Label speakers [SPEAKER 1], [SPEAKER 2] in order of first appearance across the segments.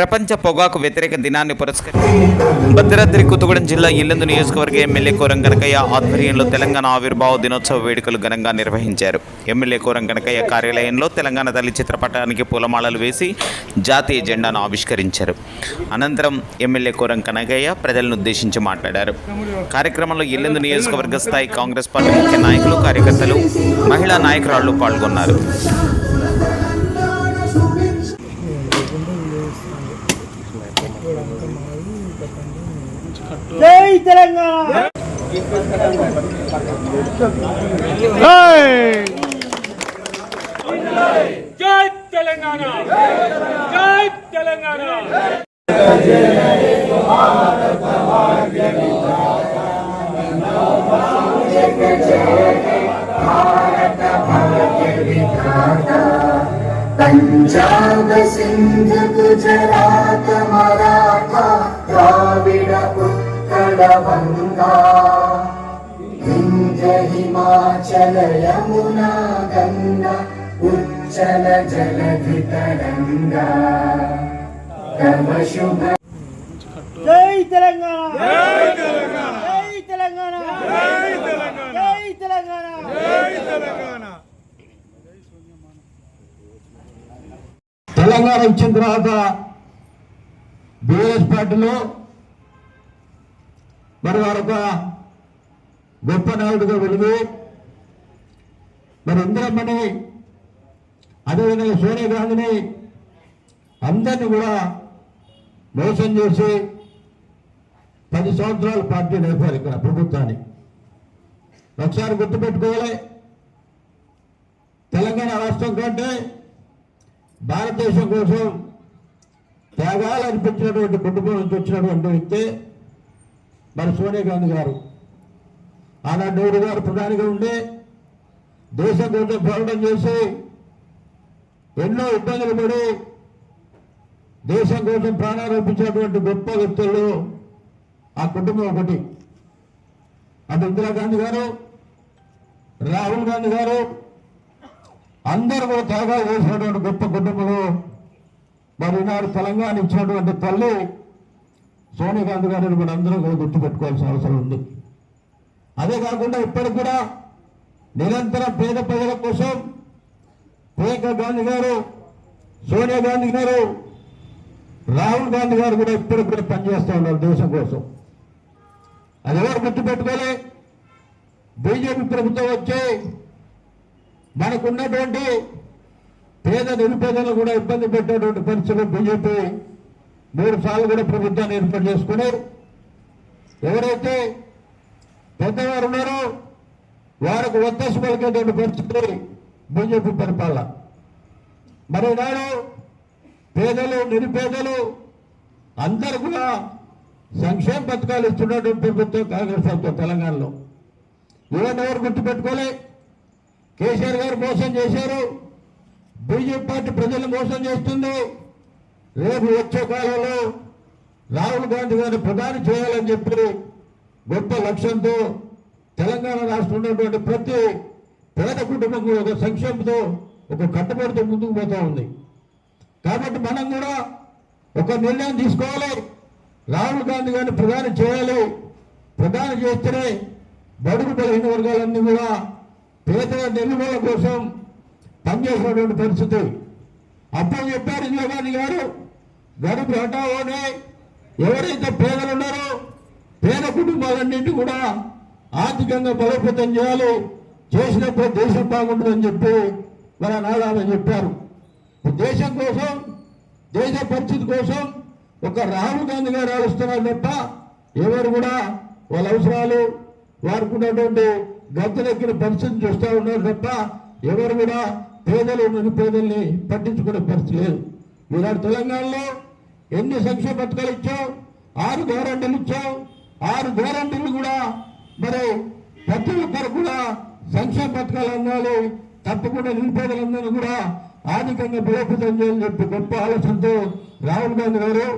[SPEAKER 1] ప్రపంచ పొగాకు వ్యతిరేక దినాన్ని పురస్కరించి భద్రాద్రి కొత్తగూడెం జిల్లా ఇల్లందు నియోజకవర్గ ఎమ్మెల్యే కోరం కనకయ్య ఆధ్వర్యంలో తెలంగాణ ఆవిర్భావ దినోత్సవ వేడుకలు ఘనంగా నిర్వహించారు. ఎమ్మెల్యే కోరం కనకయ్య కార్యాలయంలో తెలంగాణ తల్లి చిత్రపటానికి పూలమాలలు వేసి జాతీయ జెండాను ఆవిష్కరించారు. అనంతరం ఎమ్మెల్యే కోరం కనకయ్య ప్రజలను ఉద్దేశించి మాట్లాడారు. కార్యక్రమంలో ఇల్లందు నియోజకవర్గ స్థాయి కాంగ్రెస్ పార్టీ ముఖ్య నాయకులు కార్యకర్తలు మహిళా నాయకురాళ్ళు పాల్గొన్నారు.
[SPEAKER 2] జై తెలంగాణ!
[SPEAKER 3] జై! తెలంగాణ! జై తెలంగాణ!
[SPEAKER 4] పంజాబ్ సింధ్ గుజరాత్ మరాఠా ద్రావిడ गङ्गा विन्ध्य हिमाचल यमुना गङ्गा उच्चल जलधि तरङ्गा तव शुभ
[SPEAKER 2] జై తెలంగాణ జై తెలంగాణ జై తెలంగాణ జై తెలంగాణ
[SPEAKER 5] తెలంగాణ ఇచ్చిన తర్వాత బీఎస్ పార్టీలో మరి వారొక గొప్ప నాయుడుగా వెలుగు. మరి ఇందిరమ్మని అదేవిధంగా సోనియా గాంధీని అందరినీ కూడా మోసం చేసి పది సంవత్సరాలు పార్టీ నడిపారు ఇక్కడ ప్రభుత్వాన్ని. ఒకసారి గుర్తుపెట్టుకోవాలి. తెలంగాణ రాష్ట్రం కంటే భారతదేశం కోసం త్యాగాలు అనిపించినటువంటి కుటుంబం నుంచి వచ్చినటువంటి వ్యక్తి మరి సోనియా గాంధీ గారు. ఆనాడు నెహ్రూ గారు ప్రధానిగా ఉండి దేశం కోసం పోరాటం చేసి ఎన్నో ఇబ్బందులు పడి దేశం కోసం ప్రాణాలు అర్పించినటువంటి గొప్ప వ్యక్తుల్లో ఆ కుటుంబం ఒకటి. అటు ఇందిరాగాంధీ గారు రాహుల్ గాంధీ గారు అందరూ కూడా త్యాగాలు చేసినటువంటి గొప్ప కుటుంబంలో మరి నాడు తెలంగాణ ఇచ్చినటువంటి తల్లి సోనియా గాంధీ గారిని మన అందరం కూడా గుర్తుపెట్టుకోవాల్సిన అవసరం ఉంది. అదే కాకుండా ఇప్పటికి కూడా నిరంతరం పేద ప్రజల కోసం ప్రియాంక గాంధీ గారు సోనియా గాంధీ గారు రాహుల్ గాంధీ గారు కూడా ఇప్పటికి కూడా పనిచేస్తూ ఉన్నారు దేశం కోసం. అది ఎవరు గుర్తుపెట్టుకోవాలి బీజేపీ ప్రభుత్వం వచ్చి మనకున్నటువంటి పేద నిరుపేదలు కూడా ఇబ్బంది పెట్టేటువంటి పరిస్థితులు బీజేపీ మూడు సార్లు కూడా ప్రభుత్వాన్ని ఏర్పాటు చేసుకుని ఎవరైతే పెద్దవారు ఉన్నారో వారికి ఒత్తసు పలికేటువంటి పరిస్థితి బీజేపీ పరిపాలన. మరి నాడు పేదలు నిరుపేదలు అందరు కూడా సంక్షేమ పథకాలు ఇస్తున్నటువంటి ప్రభుత్వం కాంగ్రెస్ ప్రభుత్వం తెలంగాణలో. ఇవన్నీ ఎవరు గుర్తుపెట్టుకోలే? కేసీఆర్ గారు మోసం చేశారు. బీజేపీ పార్టీ ప్రజలు మోసం చేస్తుంది. రేపు వచ్చే కాలంలో రాహుల్ గాంధీ గారిని ప్రధాని చేయాలని చెప్పి గొప్ప లక్ష్యంతో తెలంగాణ రాష్ట్రంలో ఉన్నటువంటి ప్రతి పేద కుటుంబం ఒక సంక్షేమంతో ఒక కట్టుబడితో ముందుకు పోతూ ఉంది. కాబట్టి మనం కూడా ఒక నిర్ణయం తీసుకోవాలి. రాహుల్ గాంధీ గారిని ప్రధాని చేయాలి. ప్రధాని చేస్తేనే బడుగు బలహీన వర్గాలన్నీ కూడా పేద నిర్మూలన కోసం పనిచేసినటువంటి పరిస్థితి. అప్పుడు చెప్పారు ఇందిరాగాంధీ గారు గడుపు హఠావోనే ఎవరైతే పేదలు ఉన్నారో పేద కుటుంబాలన్నింటి కూడా ఆర్థికంగా బలోపేతం చేయాలి. చేసినప్పుడు దేశం బాగుంటుందని చెప్పి మన నాదాలు చెప్పారు. దేశం కోసం దేశ పరిస్థితి కోసం ఒక రాహుల్ గాంధీ గారు ఆలోస్తున్నారు తప్ప ఎవరు కూడా వాళ్ళ అవసరాలు వారికి ఉన్నటువంటి గద్దెలెక్కిన పరిస్థితిని చూస్తూ ఉన్నారు తప్ప ఎవరు కూడా పేదలు నిరుపేదల్ని పట్టించుకునే పరిస్థితి లేదు. ఈనాడు తెలంగాణలో ఎన్ని సంక్షేమ పథకాలు ఇచ్చావు? ఆరు గ్యారంటీలు ఇచ్చావు. ఆరు గ్యారంటీలు కూడా మరి ప్రతి ఒక్కరు కూడా సంక్షేమ పథకాలు అందాలి. తప్పకుండా నిరుపేదలందరూ కూడా ఆర్థికంగా బలోపేతం చేయాలని చెప్పి గొప్ప ఆలోచనతో రాహుల్ గాంధీ గారు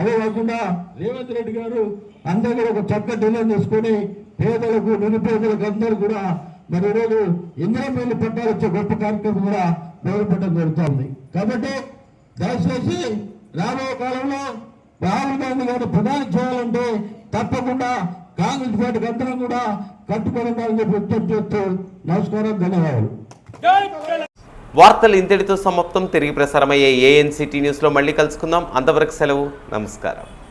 [SPEAKER 5] అదే కాకుండా రేవంత్ రెడ్డి గారు అందరూ ఒక చక్కటి డిజైన్ తీసుకొని పేదలకు నిరుపేదలకు అందరూ కూడా మరి ఈరోజు ఇందిరా మిల్లు పట్టాలు వచ్చే గొప్ప కార్యక్రమం కూడా మొదలుపెట్టడం జరుగుతుంది. కాబట్టి దయచేసి రాబోయే కాలంలో రాహుల్ గాంధీ గారు ప్రధాని చేయాలంటే తప్పకుండా కాంగ్రెస్ పార్టీకి అందరం కూడా కట్టుబడి ఉండాలని చెప్పి విజ్ఞప్తి చేస్తూ నమస్కారం ధన్యవాదాలు.
[SPEAKER 6] వార్తలు ఇంతటితో సమాప్తం. తిరిగి ప్రసారమయ్యే ఏఎన్సిటీ న్యూస్లో మళ్ళీ కలుసుకుందాం. అంతవరకు సెలవు. నమస్కారం.